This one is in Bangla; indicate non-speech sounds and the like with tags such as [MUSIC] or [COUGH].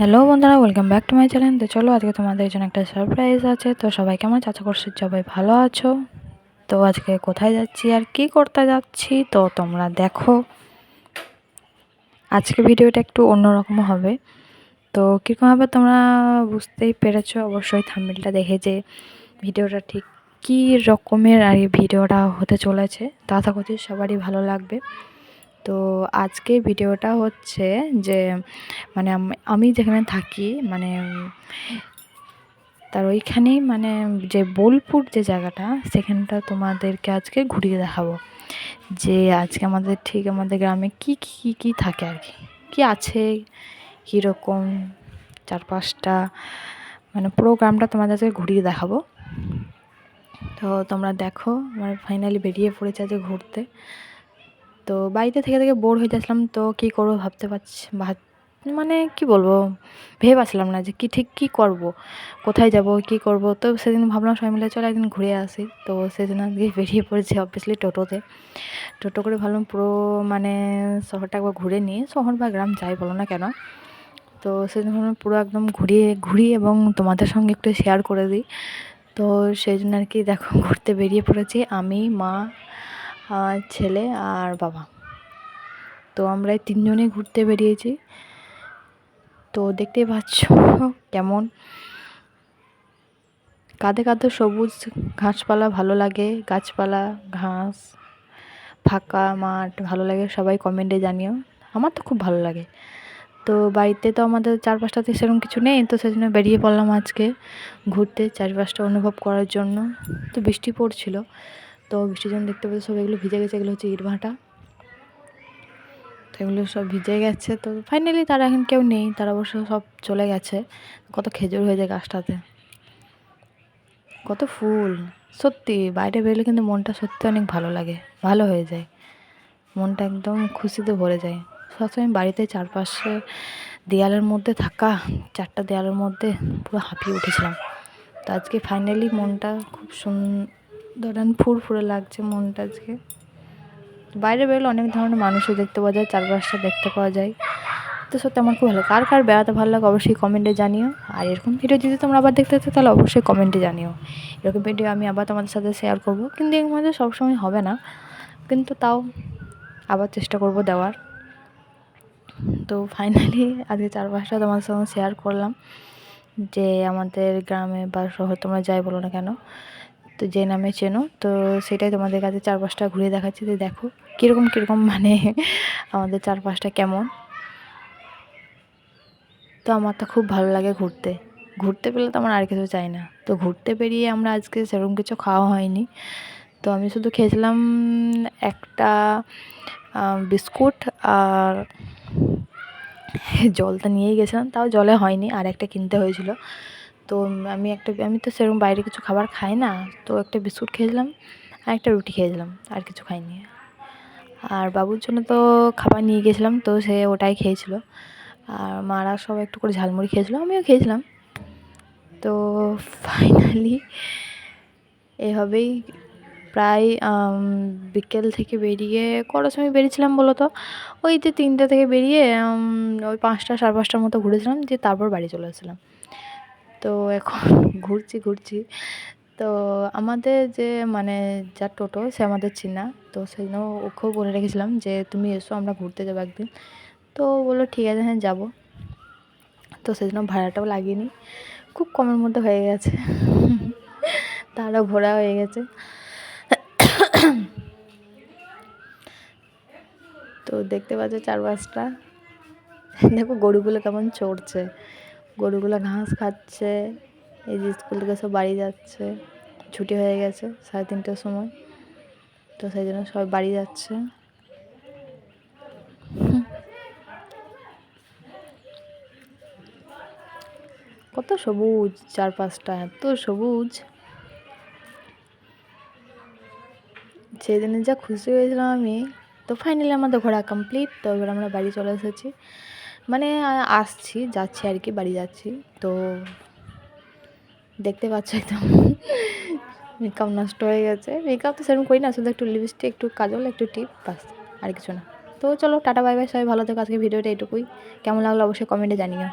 হ্যালো বন্ধুরা welcome back to my channel তো চলো, আজকে তোমাদের জন্য একটা সারপ্রাইজ আছে। তো সবাই কেমন আশা করছি সবাই ভালো আছো। তো আজকে কোথায় যাচ্ছি আর কি করতে যাচ্ছি? তো তোমরা দেখো। আজকে ভিডিওটা একটু অন্যরকম হবে। তো কীরকম হবে তোমরা বুঝতেই পেরেছ। অবশ্যই থাম্বেলটা দেখে যে ভিডিওটা ঠিক কী রকমের আর ভিডিওটা হতে চলেছে। তা আশা করছি সবারই ভালো লাগবে। তো আজকে ভিডিওটা হচ্ছে যে মানে আমি যেখানে থাকি মানে তার ওইখানেই মানে যে বোলপুর যে জায়গাটা, সেখানটা তোমাদেরকে আজকে ঘুরিয়ে দেখাবো। যে আজকে আমাদের ঠিক আমাদের গ্রামে কী কী কী থাকে আর কি। কী আছে কীরকম চারপাশটা মানে পুরো গ্রামটা তোমাদেরকে ঘুরিয়ে দেখাবো। তো তোমরা দেখো, আমার ফাইনালি বেরিয়ে পড়েছে আজকে ঘুরতে। তো বাড়িতে থেকে থেকে বোর হয়ে যাচ্ছিলাম তো কী করব ভাবতে পারছি মানে কি বলব, ভেবে পাচ্ছিলাম না যে কী ঠিক কী করব, কোথায় যাব, কি করব, তো সেদিন ভাবলাম সবাই মিলে চলো একদিন ঘুরে আসি, তো সেদিন আজকে [LAUGHS] বেরিয়ে পড়েছি অবভিয়াসলি টোটোতে, টোটো করে ভাবলাম পুরো মানে শহরটা একবার ঘুরে নিয়ে শহর বা গ্রাম যাই বলো না কেন, তো সেদিন ভাবলাম পুরো একদম ঘুরিয়ে, ঘুরি এবং তোমাদের সঙ্গে একটু শেয়ার করে দিই, তো সেই জন্য আর কি দেখো ঘুরতে বেরিয়ে পড়েছি, আমি, মা ছেলে আর বাবা। তো আমরা এই তিনজনেই ঘুরতে বেরিয়েছি। তো দেখতেই পাচ্ছ কেমন। কাঁধে কাঁধে সবুজ ঘাসপালা ভালো লাগে, গাছপালা, ঘাস, ফাঁকা মাঠ ভালো লাগে, সবাই কমেন্টে জানিও। আমার তো খুব ভালো লাগে। তো বাড়িতে তো আমাদের চারপাশটাতে সেরকম কিছু নেই, তো সেজন্য বেরিয়ে পড়লাম আজকে ঘুরতে চারপাশটা অনুভব করার জন্য। তো বৃষ্টি পড়ছিল। তো বৃষ্টির জন্য দেখতে পাচ্ছি সব এগুলো ভিজে গেছে, এগুলো হচ্ছে ইটভাটা তো এগুলো সব ভিজে গেছে, তো ফাইনালি তারা এখন কেউ নেই, তারা অবশ্য সব চলে গেছে। কত খেজুর হয়ে যায় গাছটাতে। কত ফুল। সত্যি, বাইরে বেরোলে কিন্তু মনটা সত্যি অনেক ভালো লাগে, ভালো হয়ে যায়। মনটা একদম খুশিতে ভরে যায়। সবসময় বাড়িতে চারপাশে দেয়ালের মধ্যে থাকা, চারটা দেয়ালের মধ্যে পুরো হাঁপিয়ে উঠেছিলাম। তো আজকে ফাইনালি মনটা খুব সুন্দর ফুরফুরে লাগছে মনটা আজকে। বাইরে বেরোলে অনেক ধরনের মানুষও দেখতে পাওয়া যায়, চারপাশটা দেখতে পাওয়া যায়। তো সত্যি আমার খুব ভালো কার কার বেড়াতে ভালো লাগে অবশ্যই কমেন্টে জানিও। আর এরকম ভিডিও যদি তোমরা আবার দেখতে চাও তাহলে অবশ্যই কমেন্টে জানিও। এরকম ভিডিও আমি আবার তোমাদের সাথে শেয়ার করব। কিন্তু এর মধ্যে সবসময় হবে না। কিন্তু তাও আবার চেষ্টা করব দেওয়ার। তো ফাইনালি আজকে চারপাশটা তোমাদের সঙ্গে শেয়ার করলাম যে আমাদের গ্রামে বা শহর তোমরা যাই বলো না কেন তো যে নামে চেনো, তো সেটাই তোমাদের কাছে চারপাশটা ঘুরে দেখাচ্ছি যে দেখো কীরকম কীরকম মানে আমাদের চারপাশটা কেমন। তো আমার তো খুব ভালো লাগে ঘুরতে। ঘুরতে পেলে তো আমার আর কিছু চাই না। তো ঘুরতে বেরিয়ে আমরা আজকে সেরকম কিছু খাওয়া হয়নি। তো আমি শুধু খেয়েছিলাম একটা বিস্কুট আর জলটা নিয়েই গেছিলাম, তাও জলে হয়নি, আর একটা কিনতে হয়েছিল। তো আমি একটা, আমি তো সেরকম বাইরে কিছু খাবার খাই না, তো একটা বিস্কুট খেয়েছিলাম আর একটা রুটি খেয়েছিলাম, আর কিছু খাইনি। আর বাবুর জন্য তো খাবার নিয়ে গেছিলাম তো সে ওটাই খেয়েছিল। আর মারা সব একটু করে ঝালমুড়ি খেয়েছিলো, আমিও খেয়েছিলাম। তো ফাইনালি এভাবেই প্রায় বিকেল থেকে বেরিয়ে, কটার সময় বেরিয়েছিলাম বলো তো? ওই যে তিনটে থেকে বেরিয়ে ওই পাঁচটা সাড়ে পাঁচটার মতো ঘুরেছিলাম, দিয়ে তারপর বাড়ি চলে আসছিলাম। তো এখন [LAUGHS] ঘুরছি ঘুরছি। তো আমাদের যে মানে যা টোটো, সে আমাদের চিনা। তো সেই জন্য ওকেও বলে রেখেছিলাম যে, তুমি এসো, আমরা ঘুরতে যাব একদিন। তো বলল, ঠিক আছে হ্যাঁ যাব। তো সেই জন্য ভাড়াটাও লাগিয়ে নিই। খুব কমের মধ্যে হয়ে গেছে। [LAUGHS] তারও ঘোরা হয়ে গেছে। তো দেখতে পাচ্ছ চারপাশটা। দেখো গরুগুলো কেমন চড়ছে। গরুগুলো ঘাস খাচ্ছে, এই যে স্কুল থেকে সব বাড়ি যাচ্ছে, ছুটি হয়ে গেছে সাড়ে তিনটের সময়, তো সেই জন্য সবাই বাড়ি যাচ্ছে। কত সবুজ চারপাশটা, এত সবুজ। সেদিনে যা খুশি হয়েছিলাম আমি, তো ফাইনালি আমাদের ঘোরা কমপ্লিট তো এবার আমরা বাড়ি চলে এসেছি। মানে আসছি, যাচ্ছি আর কি, বাড়ি যাচ্ছি। তো দেখতে পাচ্ছ একদম [LAUGHS] মেকআপ নষ্ট হয়ে গেছে। মেকআপ তো সেরকম করি না, শুধু একটু লিপস্টিক একটু কাজল, একটু টিপ বাস, আর কিছু না। তো চলো, টাটা বাই বাই সবাই ভালো থেকো। আজকে ভিডিওটা এটুকুই। কেমন লাগল অবশ্যই কমেন্টে জানিও।